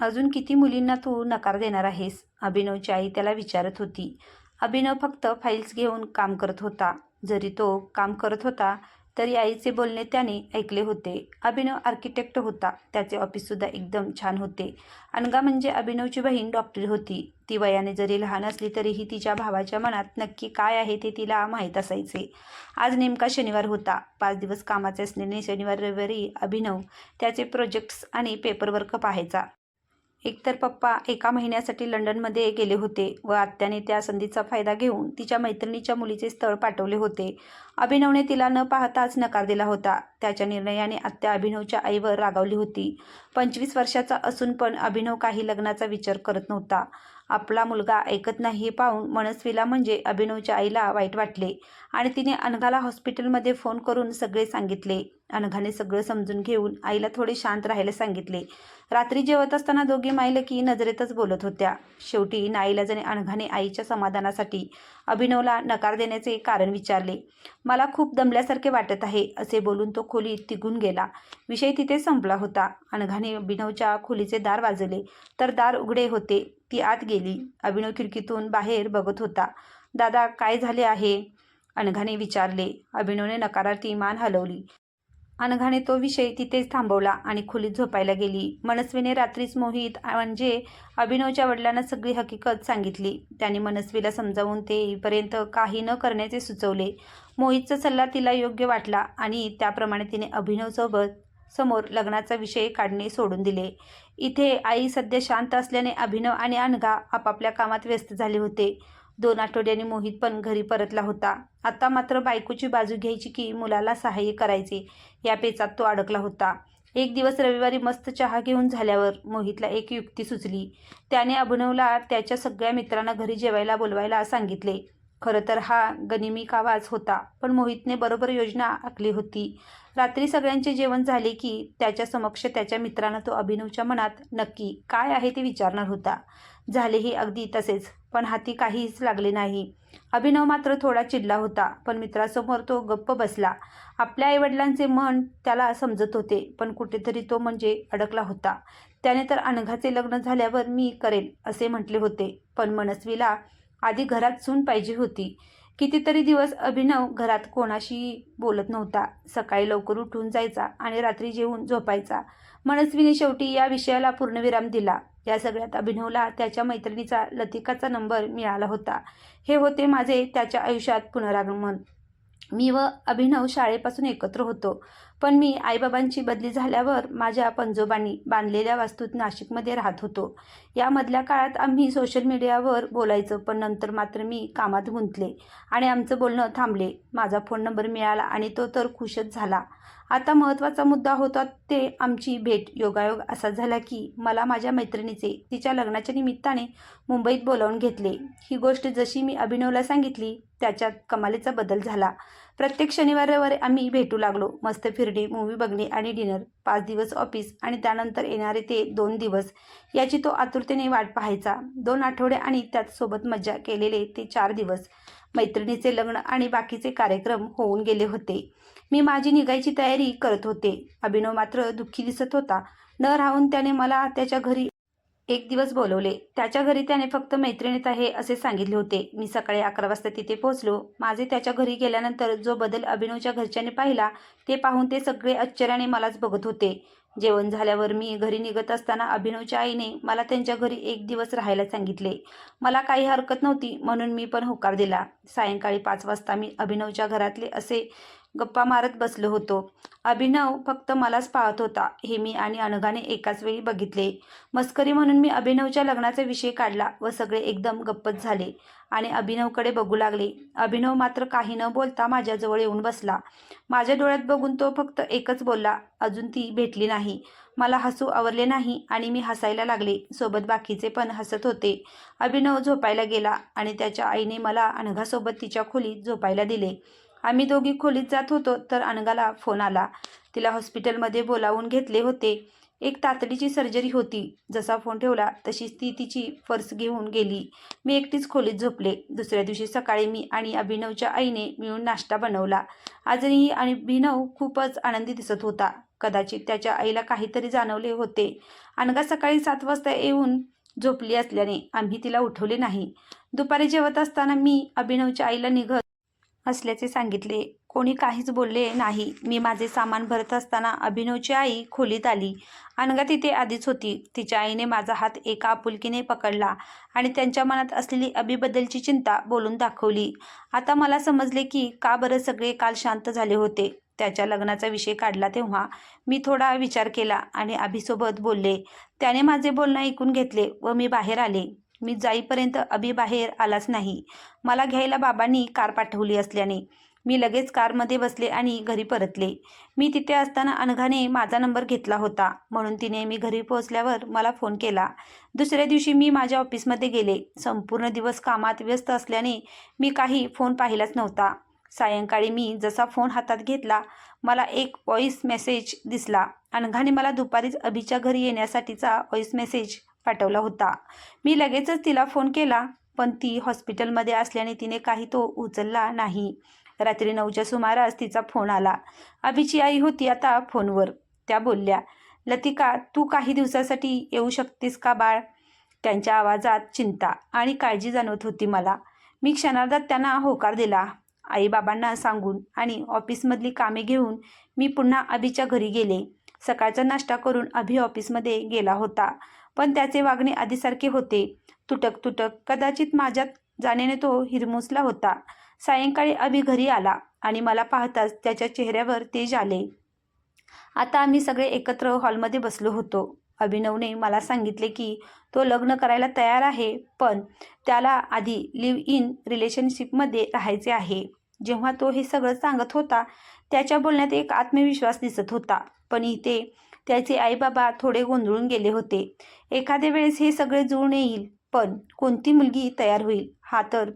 अजून किती मुलींना तू नकार देणार आहेस? अभिनवची आई त्याला विचारत होती. अभिनव फक्त फाईल्स घेऊन काम करत होता. जरी तो काम करत होता तरी आईचे बोलणे त्याने ऐकले होते. अभिनव आर्किटेक्ट होता. त्याचे ऑफिससुद्धा एकदम छान होते. अनगा म्हणजे अभिनवची बहीण डॉक्टर होती. ती वयाने जरी लहान असली तरीही तिच्या भावाच्या मनात नक्की काय आहे ते तिला माहीत असायचे. आज नेमका शनिवार होता. पाच दिवस कामाचे असलेले शनिवार रविवारी अभिनव त्याचे प्रोजेक्ट्स आणि पेपरवर्क पाहायचा. एकतर पप्पा एका महिन्यासाठी लंडनमध्ये गेले होते व आत्याने त्या संधीचा फायदा घेऊन तिच्या मैत्रिणीच्या मुलीचे स्थळ पाठवले होते. अभिनवने तिला न पाहताच नकार दिला होता. त्याच्या निर्णयाने आत्या अभिनवच्या आईवर रागावली होती. पंचवीस वर्षाचा असून पण अभिनव काही लग्नाचा विचार करत नव्हता. आपला मुलगा ऐकत नाही हे पाहून मनस्वीला म्हणजे अभिनवच्या आईला वाईट वाटले आणि तिने अनघाला हॉस्पिटलमध्ये फोन करून सगळे सांगितले. अनघाने सगळं समजून घेऊन आईला थोडे शांत राहायला सांगितले. रात्री जेवत असताना दोघी मायलकी नजरेतच बोलत होत्या. शेवटी नाईलाजाने अनघाने आईच्या समाधानासाठी अभिनवला नकार देण्याचे कारण विचारले. मला खूप दमल्यासारखे वाटत आहे असे बोलून तो खोलीत तिघून गेला. विषय तिथे संपला होता. अनघाने अभिनवच्या खोलीचे दार वाजवले. तर दार उघडे होते. ती आत गेली. अभिनव खिडकीतून बाहेर बघत होता. दादा काय झाले आहे? अनघाने विचारले. अभिनवने नकारार्थी मान हलवली. अनघाने तो विषय तिथेच थांबवला आणि खोलीत झोपायला गेली. मनस्वीने रात्रीच मोहित म्हणजे अभिनवच्या वडिलांना सगळी हकीकत सांगितली. त्याने मनस्वीला समजावून ते येईपर्यंत काही न करण्याचे सुचवले. मोहितचा सल्ला तिला योग्य वाटला आणि त्याप्रमाणे तिने अभिनवसोबत समोर लग्नाचा विषय काढणे सोडून दिले. इथे आई सध्या शांत असल्याने अभिनव आणि अनघा आपापल्या कामात व्यस्त झाले होते. दोन आठवड्यांनी मोहित पण घरी परतला होता. आता मात्र बायकोची बाजू घ्यायची की मुलाला सहाय्य करायचे या पेचात तो अडकला होता. एक दिवस रविवारी मस्त चहा घेऊन झाल्यावर मोहितला एक युक्ती सुचली. त्याने अभिनवला त्याच्या सगळ्या मित्रांना घरी जेवायला बोलवायला सांगितले. खरं तर हा गनिमिक आवाज होता पण मोहितने बरोबर योजना आखली होती. रात्री सगळ्यांचे जेवण झाले की त्याच्या समक्ष त्याच्या मित्रांना तो अभिनवच्या मनात नक्की काय आहे ते विचारणार होता. झालेही अगदी तसेच पण हाती काहीच लागले नाही. अभिनव मात्र थोडा चिडला होता पण मित्रासमोर तो गप्प बसला. आपल्या आईवडिलांचे मन त्याला समजत होते पण कुठेतरी तो म्हणजे अडकला होता. त्याने तर अनघाचे लग्न झाल्यावर मी करेल असे म्हटले होते पण मनस्वीला आधी घरात सून पाहिजे होती. कितीतरी दिवस अभिनव घरात कोणाशी बोलत नव्हता. सकाळी लवकर उठून जायचा आणि रात्री जेवून झोपायचा. मनस्वीने शेवटी या विषयाला पूर्णविराम दिला. या सगळ्यात अभिनवला त्याच्या मैत्रिणीचा लतिकाचा नंबर मिळाला होता. हे होते माझे त्याच्या आयुष्यात पुनरागमन. मी व अभिनव शाळेपासून एकत्र होतो. पण मी आईबाबांची बदली झाल्यावर माझ्या पंजोबांनी बांधलेल्या वास्तूत नाशिकमध्ये राहत होतो. यामधल्या काळात आम्ही सोशल मीडियावर बोलायचं पण नंतर मात्र मी कामात गुंतले आणि आमचं बोलणं थांबले. माझा फोन नंबर मिळाला आणि तो तर खुशच झाला. आता महत्त्वाचा मुद्दा होता ते आमची भेट योगायोग असा झाला की मला माझ्या मैत्रिणीचे तिच्या लग्नाच्या निमित्ताने मुंबईत बोलावून घेतले. ही गोष्ट जशी मी अभिनवला सांगितली त्याच्यात कमालीचा बदल झाला. प्रत्येक शनिवार रविवारी आम्ही भेटू लागलो. मस्त फिरणे मूवी बघणे आणि डिनर पाच दिवस ऑफिस आणि त्यानंतर येणारे ते दोन दिवस. याची तो आतुरतेने वाट पाहायचा. दोन आठवडे आणि त्यात सोबत मज्जा केलेले ते चार दिवस. मैत्रिणीचे लग्न आणि बाकीचे कार्यक्रम होऊन गेले होते. मी माझी निघायची तयारी करत होते. अभिनव मात्र दुःखी दिसत होता. न राहून त्याने मला त्याच्या घरी एक दिवस बोलवले. त्याच्या घरी त्याने फक्त मैत्रिणीत आहे असे सांगितले होते. मी सकाळी अकरा वाजता तिथे पोहोचलो. माझे त्याच्या घरी गेल्यानंतर जो बदल अभिनवच्या घरच्यांनी पाहिला ते पाहून ते सगळे आश्चर्याने मलाच बघत होते. जेवण झाल्यावर मी घरी निघत असताना अभिनवच्या आईने मला त्यांच्या घरी एक दिवस राहायला सांगितले. मला काही हरकत नव्हती म्हणून मी पण होकार दिला. सायंकाळी पाच वाजता मी अभिनवच्या घरातले असे गप्पा मारत बसलो होतो. अभिनव फक्त मलाच पाहत होता. हे मी आणि अनघाने एकाच वेळी बघितले. मस्करी म्हणून मी अभिनवच्या लग्नाचा विषय काढला व सगळे एकदम गप्पच झाले आणि अभिनवकडे बघू लागले. अभिनव मात्र काही न बोलता माझ्याजवळ येऊन बसला. माझ्या डोळ्यात बघून तो फक्त एकच बोलला अजून ती भेटली नाही. मला हसू आवरले नाही आणि मी हसायला लागले. सोबत बाकीचे पण हसत होते. अभिनव झोपायला गेला आणि त्याच्या आईने मला अनघासोबत तिच्या खोलीत झोपायला दिले. आम्ही दोघी खोलीत जात होतो तर अनगाला फोन आला. तिला हॉस्पिटलमध्ये बोलावून घेतले होते. एक तातडीची सर्जरी होती. जसा फोन ठेवला तशीच ती तिची पर्स घेऊन गेली. मी एकटीच खोलीत झोपले. दुसऱ्या दिवशी सकाळी मी आणि अभिनवच्या आईने मिळून नाश्ता बनवला. आजही अभिनव खूपच आनंदी दिसत होता. कदाचित त्याच्या आईला काहीतरी जाणवले होते. अनगा सकाळी सात वाजता येऊन झोपली असल्याने आम्ही तिला उठवले नाही. दुपारी जेवत असताना मी अभिनवच्या आईला निघत असल्याचे सांगितले. कोणी काहीच बोलले नाही. मी माझे सामान भरत असताना अभिनवची आई खोलीत आली. अनगा तिथे आधीच होती. तिच्या आईने माझा हात एका आपुलकीने पकडला आणि त्यांच्या मनात असलेली अभिबद्दलची चिंता बोलून दाखवली. आता मला समजले की का बरं सगळे काल शांत झाले होते. त्याच्या लग्नाचा विषय काढला तेव्हा मी थोडा विचार केला आणि अभिसोबत बोलले. त्याने माझे बोलणं ऐकून घेतले व मी बाहेर आले. मी जाईपर्यंत अभि बाहेर आलाच नाही. मला घ्यायला बाबांनी कार पाठवली असल्याने. मी लगेच कारमध्ये बसले आणि घरी परतले. मी तिथे असताना अनघाने माझा नंबर घेतला होता. म्हणून तिने मी घरी पोहोचल्यावर मला फोन केला. दुसऱ्या दिवशी मी माझ्या ऑफिसमध्ये गेले. संपूर्ण दिवस कामात व्यस्त असल्याने मी काही फोन पाहिलाच नव्हता. सायंकाळी मी जसा फोन हातात घेतला मला एक व्हॉईस मेसेज दिसला. अनघाने मला दुपारीच अभिच्या घरी येण्यासाठीचा व्हॉईस मेसेज पाठवला होता. मी लगेचच तिला फोन केला पण ती हॉस्पिटलमध्ये असल्याने तिने काही तो उचलला नाही. रात्री नऊच्या सुमारास तिचा फोन आला. अभिची आई होती आता फोनवर. त्या बोलल्या लतिका तू काही दिवसासाठी येऊ शकतेस का बाळ? त्यांच्या आवाजात चिंता आणि काळजी जाणवत होती मला. मी क्षणार्धात त्यांना होकार दिला. आईबाबांना सांगून आणि ऑफिसमधली कामे घेऊन मी पुन्हा अभिच्या घरी गेले. सकाळचा नाश्ता करून अभि ऑफिसमध्ये गेला होता. पण त्याचे वागणे आधीसारखे होते. तुटक तुटक कदाचित माझ्यात जाण्याने तो हिरमुसला होता. सायंकाळी अभि घरी आला आणि मला पाहताच त्याच्या चेहऱ्यावर तेज आले. आता आम्ही सगळे एकत्र हॉलमध्ये बसलो होतो. अभिनवने मला सांगितले की तो लग्न करायला तयार आहे पण त्याला आधी लिव्ह इन रिलेशनशिपमध्ये राहायचे आहे. जेव्हा तो हे सगळं सांगत होता त्याच्या बोलण्यात एक आत्मविश्वास दिसत होता. पण इथे त्याचे आईबाबा थोडे गोंधळून गेले होते. एखाद्या वेळेस हे सगळे जुळून येईल पण कोणती मुलगी तयार होईल हा तर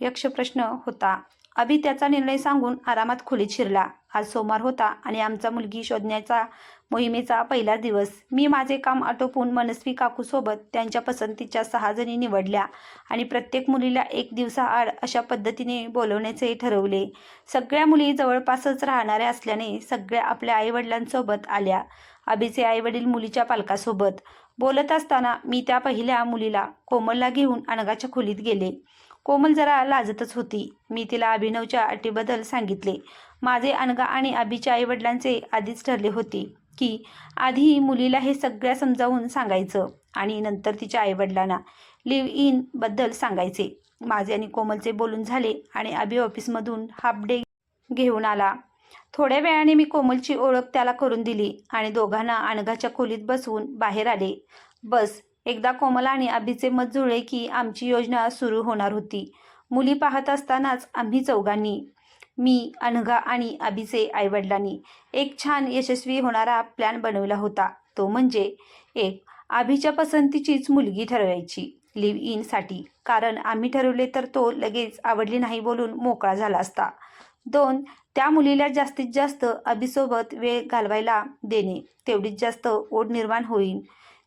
यक्षप्रश्न होता. अभि त्याचा निर्णय सांगून आरामात खोलीत शिरला. आज सोमवार होता आणि आमचा मुलगी शोधण्याचा मोहिमेचा पहिला दिवस. मी माझे काम आटोपून मनस्वी काकूसोबत त्यांच्या पसंतीच्या सहा जणी निवडल्या आणि प्रत्येक मुलीला एक दिवसाआड अशा पद्धतीने बोलवण्याचे ठरवले. सगळ्या मुली जवळपासच राहणाऱ्या असल्याने सगळ्या आपल्या आईवडिलांसोबत आल्या. अभिचे आईवडील मुलीच्या पालकासोबत. बोलत असताना मी त्या पहिल्या मुलीला कोमलला घेऊन अनगाच्या खोलीत गेले. कोमल जरा लाजतच होती. मी तिला अभिनवच्या अटीबद्दल सांगितले. माझे अनगा आणि अभिच्या आईवडिलांचे आधीच ठरले होते की आधी मुलीला हे सगळ्या समजावून सांगायचं आणि नंतर तिच्या आईवडिलांना लिव्ह इनबद्दल सांगायचे. माझे आणि कोमलचे बोलून झाले आणि आबी ऑफिसमधून हाफ डे घेऊन आला. थोड्या वेळाने मी कोमलची ओळख त्याला करून दिली आणि दोघांना अनघाच्या खोलीत बसवून बाहेर आले. बस एकदा कोमल आणि आबीचे मत जुळले की आमची योजना सुरू होणार होती. मुली पाहत असतानाच आम्ही चौघांनी मी अनघा आणि अभिचे आईवडिलांनी एक छान यशस्वी होणारा प्लॅन बनवला होता. तो म्हणजे एक आभीच्या पसंतीचीच मुलगी ठरवायची लिव्ह इनसाठी कारण आम्ही ठरवले तर तो लगेच आवडली नाही बोलून मोकळा झाला असता. दोन त्या मुलीला जास्तीत जास्त अभिसोबत वेळ घालवायला देणे तेवढीच जास्त ओढ निर्माण होईल.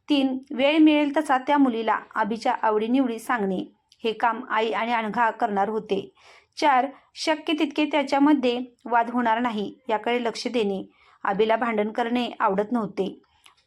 तीन वेळ मिळेल तसा त्या मुलीला अभिच्या आवडीनिवडी सांगणे हे काम आई आणि अणघा करणार होते. चार शक्य तितके त्याच्यामध्ये वाद होणार नाही याकडे लक्ष देणे आबीला भांडण करणे आवडत नव्हते.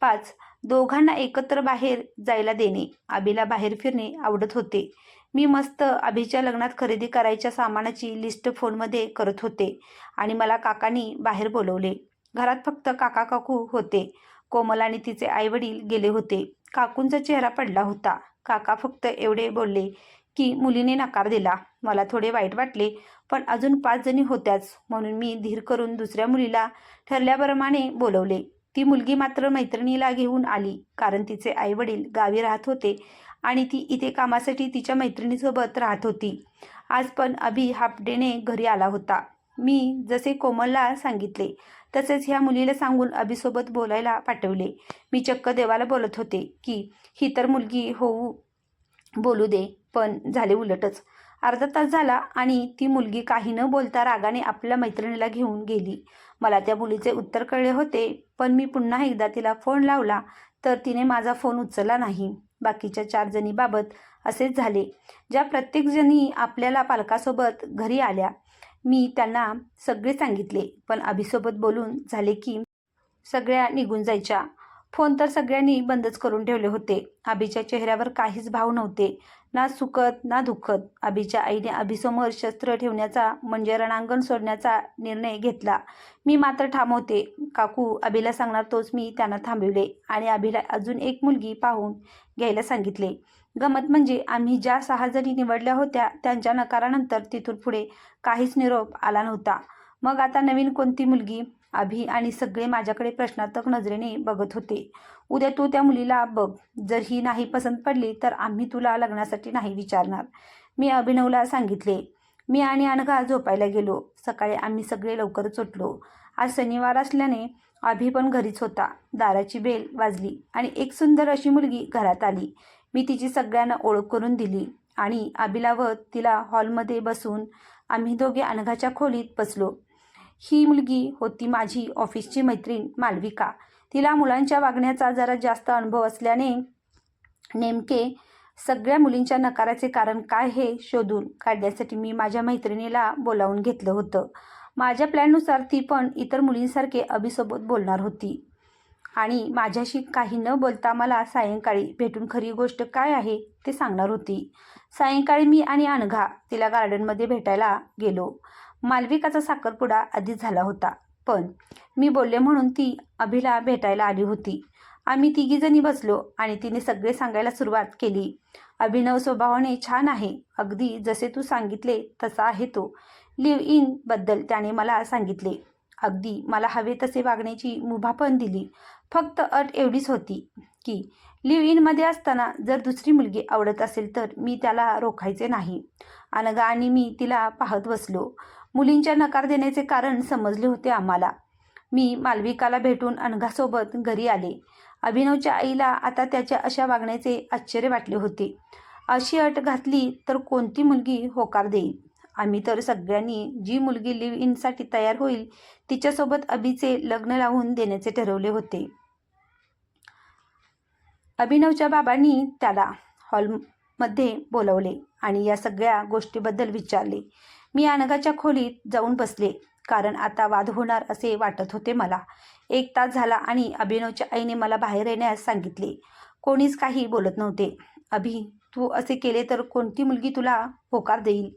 पाच दोघांना एकत्र बाहेर जायला देणे आबीला बाहेर फिरणे आवडत होते. मी मस्त अभिच्या लग्नात खरेदी करायच्या सामानाची लिस्ट फोनमध्ये करत होते आणि मला काकांनी बाहेर बोलवले. घरात फक्त काका काकू होते. कोमल आणि तिचे आईवडील गेले होते. काकूंचा चेहरा पडला होता. काका फक्त एवढे बोलले की मुलीने नकार दिला. मला थोडे वाईट वाटले पण अजून पाच जणी होत्याच म्हणून मी धीर करून दुसऱ्या मुलीला ठरल्याप्रमाणे बोलवले. ती मुलगी मात्र मैत्रिणीला घेऊन आली कारण तिचे आईवडील गावी राहत होते आणि ती इथे कामासाठी तिच्या मैत्रिणीसोबत राहत होती. आज पण अभि हाफ डेने घरी आला होता. मी जसे कोमलला सांगितले तसेच ह्या मुलीला सांगून अभिसोबत बोलायला पाठवले. मी चक्क देवाला बोलत होते की ही तर मुलगी होऊ बोलू दे. पण झाले उलटच. अर्धा तास झाला आणि ती मुलगी काही न बोलता रागाने आपल्या मैत्रिणीला घेऊन गेली. मला त्या मुलीचे उत्तर कळले होते पण मी पुन्हा एकदा तिला फोन लावला तर तिने माझा फोन उचलला नाही. बाकीच्या चार जणीबाबत असेच झाले. ज्या प्रत्येकजणी आपल्याला पालकासोबत घरी आल्या मी त्यांना सगळे सांगितले पण अभिसोबत बोलून झाले की सगळ्या निघून जायच्या. फोन तर सगळ्यांनी बंदच करून ठेवले होते. अभिच्या चेहऱ्यावर काहीच भाव नव्हते. ना सुखत ना दुखत अभिच्या आईने अभिसमोर शस्त्र ठेवण्याचा म्हणजे रणांगण सोडण्याचा निर्णय घेतला. मी मात्र ठाम होते काकू अभिला सांगणार तोच मी त्यांना थांबविले आणि अभिला अजून एक मुलगी पाहून घ्यायला सांगितले. गमत म्हणजे आम्ही ज्या सहा जणी निवडल्या होत्या त्यांच्या नकारानंतर तिथून पुढे काहीच निरोप आला नव्हता. मग आता नवीन कोणती मुलगी? अभि आणि सगळे माझ्याकडे प्रश्नार्थक नजरेने बघत होते. उद्या तू त्या मुलीला बघ. जर ही नाही पसंत पडली तर आम्ही तुला लग्नासाठी नाही विचारणार. मी अभिनवला सांगितले. मी आणि अनघा झोपायला गेलो. सकाळी आम्ही सगळे लवकरच उठलो. आज शनिवार असल्याने अभि पण घरीच होता. दाराची बेल वाजली आणि एक सुंदर अशी मुलगी घरात आली. मी तिची सगळ्यांना ओळख करून दिली आणि अभिला व तिला हॉलमध्ये बसून आम्ही दोघे अनघाच्या खोलीत बसलो. ही मुलगी होती माझी ऑफिसची मैत्रीण मालविका. तिला मुलांच्या वागण्याचा जरा जास्त अनुभव असल्याने नेमके सगळ्या मुलींच्या नकाराचे कारण काय हे शोधून काढण्यासाठी मी माझ्या मैत्रिणीला बोलावून घेतलं होतं. माझ्या प्लॅननुसार ती पण इतर मुलींसारखे अभिसोबत बोलणार होती. आणि माझ्याशी काही न बोलता मला सायंकाळी भेटून खरी गोष्ट काय आहे ते सांगणार होती. सायंकाळी मी आणि अनघा तिला गार्डनमध्ये भेटायला गेलो. मालविकाचा साखरपुडा आधीच झाला होता. पण मी बोलले म्हणून ती अभिला भेटायला आली होती. आम्ही तिघीजणी बसलो आणि तिने सगळे सांगायला सुरुवात केली. अभिनव स्वभावाने छान आहे. अगदी जसे तू सांगितले तसा आहे तो. लिव्ह इनबद्दल त्याने मला सांगितले. अगदी मला हवे तसे वागण्याची मुभा पण दिली. फक्त अट एवढीच होती की लिव्ह इनमध्ये असताना जर दुसरी मुलगी आवडत असेल तर मी त्याला रोखायचे नाही. अनगा आणि मी तिला पाहत बसलो. मुलींच्या नकार देण्याचे कारण समजले होते आम्हाला. मी मालविकाला भेटून अनघासोबत घरी आले. अभिनवच्या आईला आता त्याच्या अशा वागण्याचे आश्चर्य वाटले होते. अशी अट घातली तर कोणती मुलगी होकार देईल आम्ही तर सगळ्यांनी जी मुलगी लिव्ह इनसाठी तयार होईल तिच्यासोबत अभिचे लग्न लावून देण्याचे ठरवले होते. अभिनवच्या बाबांनी त्याला हॉलमध्ये बोलवले. आणि या सगळ्या गोष्टीबद्दल विचारले. मी अनघाच्या खोलीत जाऊन बसले कारण आता वाद होणार असे वाटत होते मला. एक तास झाला आणि अभिनवच्या आईने मला बाहेर येण्यास सांगितले. कोणीच काही बोलत नव्हते. अभि तू असे केले तर कोणती मुलगी तुला होकार देईल?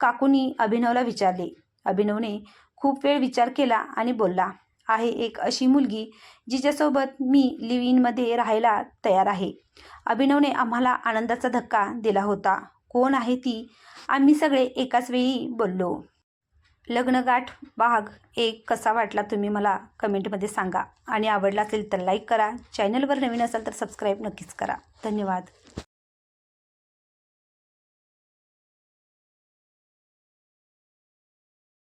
काकूनी अभिनवला विचारले. अभिनवने खूप वेळ विचार केला आणि बोलला आहे एक अशी मुलगी जिच्यासोबत मी लिव्ह इनमध्ये राहायला तयार आहे. अभिनवने आम्हाला आनंदाचा धक्का दिला होता. कोण आहे ती? आम्ही सगळे एकाच वेळी बोललो. लग्नगाठ भाग एक कसा वाटला तुम्ही मला कमेंटमध्ये सांगा. आणि आवडला असेल तर लाईक करा. चॅनलवर नवीन असाल तर सबस्क्राईब नक्कीच करा. धन्यवाद.